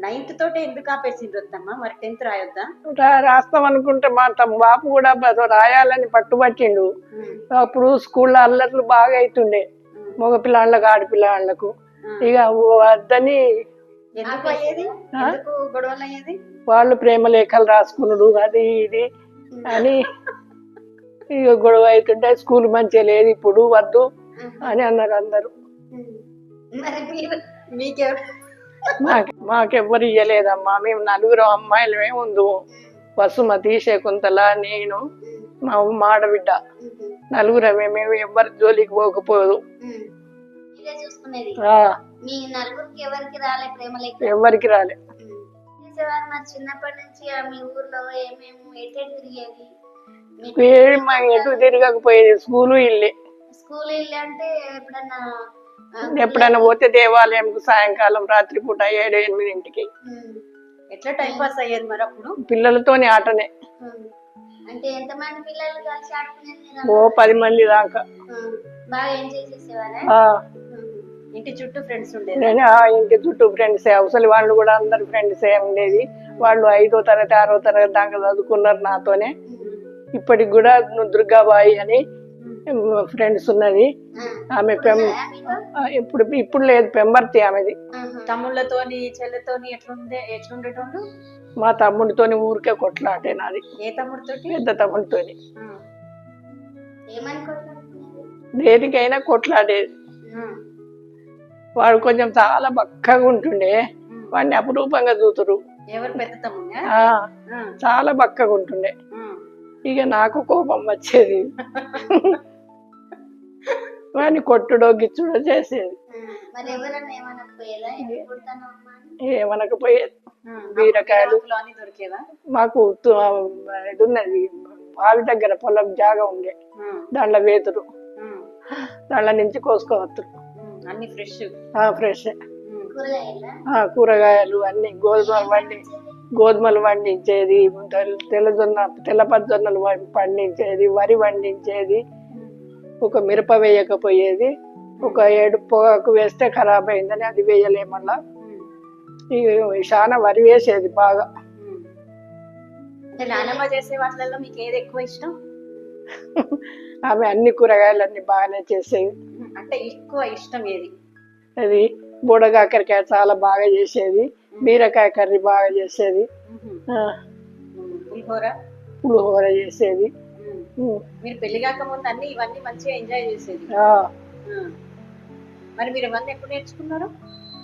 Ninth తోటే ఎందుకు ఆపేసిండ్రు వద్దమ్మా? మరి టెన్త్ రాయొద్దా? రాస్తాం అనుకుంటే మా తమ బాపు కూడా రాయాలని పట్టుబట్టిండు. అప్పుడు స్కూల్లో అల్లర్లు బాగా అవుతుండే మగ పిల్లాళ్ళకు ఆడపిల్లాళ్ళకు. ఇక వద్దని వాళ్ళు ప్రేమ లేఖలు రాసుకున్నాడు అది ఇది అని ఇక గొడవ అవుతుంటే స్కూల్ మంచిగా లేదు ఇప్పుడు వద్దు అని అన్నారు అందరూ. మీకెవరు మాకు మాకెవ్వరు ఇయ్యలేదమ్మా. మేము నలుగురు అమ్మాయిలమే ఉందు వసుమతి శకుంతల నేను మా మాడబిడ్డ నలుగురమే మేము ఎవ్వరి జోలికి పోకపోదు. ఎవరికి రాలే చిన్నప్పటి నుంచి మీ ఊర్లో ఏమేమి ఎటే తిరిగేది? ఎటు తిరగకపోయేది. స్కూలు ఇల్లే. స్కూల్ వెళ్ళి అంటే ఎప్పుడన్నా ఎప్పుడైనా పోతే దేవాలయంకు సాయంకాలం రాత్రిపూట ఏడు ఎనిమిదింటికి. ఎట్లా టైం పాస్ అయ్యేది మరి అప్పుడు? పిల్లలతోని ఆటనే. అంటే ఎంతమంది పిల్లలు కలిసి ఆడుకునేది ఓ పది మంది దాకా. బాగా ఎంజాయ్ చేసేవారా? ఇంటి చుట్టూ ఫ్రెండ్స్ ఉండేది? ఇంటి చుట్టూ ఫ్రెండ్స్. అవసరం వాళ్ళు కూడా అందరు ఫ్రెండ్స్ ఉండేది. వాళ్ళు ఐదో తరగతి ఆరో తరగతి దాకా చదువుకున్నారు నాతోనే. ఇప్పటికి కూడా దుర్గాబాయి అని ఫ్రెండ్స్ ఉన్నది. ఆమె పెం ఇప్పుడు ఇప్పుడు లేదు పెంబర్తి ఆమెది. తమ్ముళ్ళతోని చెల్లెతోని ఎట్లుండే ఎట్లుండేటోళ్ళు? మా తమ్ముడితోని ఊరికే కొట్లాటే నాది. ఏ తమ్ముడితోటి? పెద్ద తమ్ముడితోని. కొట్లాడుకునేది దేనికైనా కొట్లాడేది వాడు కొంచెం చాలా బక్కగా ఉంటుండే. వాడిని అపురూపంగా చూతురు. ఎవరు పెద్ద తమ్ముడా ఆ, ఆ, చాలా బక్కగా ఉంటుండే. ఇక నాకు కోపం వచ్చేది. వాడిని కొట్టుడో గిచ్చుడో చేసేది. ఏమనకపోయేదా. బీరకాయలు. మాకు ఉన్నది బావి దగ్గర పొలం జాగా ఉండే. దాంట్లో వేతురు. దాంట్లో నుంచి కోసుకోవచ్చు అన్ని ఫ్రెష్. ఫ్రెష్. కూరగాయలా కూరగాయలు అన్ని గోధుమలు వండి గోధుమలు వండించేది తెల్ల- తెల్లజొన్న తెల్లపచ్చొన్నలు వం- పండించేది వరి వండించేది ఒక మిరప వేయకపోయేది ఒక ఏడు పొగాకు వేస్తే ఖరాబ్ అయిందని అది వేయలే మళ్ళా. ఈ చాలా వరి వేసేది బాగా. నానమ్మ చేసే వాటిలలో మీకు ఏది ఎక్కువ ఇష్టం? ఆమె అన్ని కూరగాయలు అన్ని బాగానే చేసేది అంటే ఎక్కువ ఇష్టం ఏది? అది బూడకాకరకాయ చాలా బాగా చేసేది బీరకాయ కర్రీ బాగా చేసేది. పులిహోర? పులిహోర చేసేది. మీరు పెళ్ళి కాక ముందు అన్ని ఇవన్నీ మంచిగా ఎంజాయ్ చేసేది. మరి మీరు ఇవన్నీ ఎప్పుడు నేర్చుకున్నారు?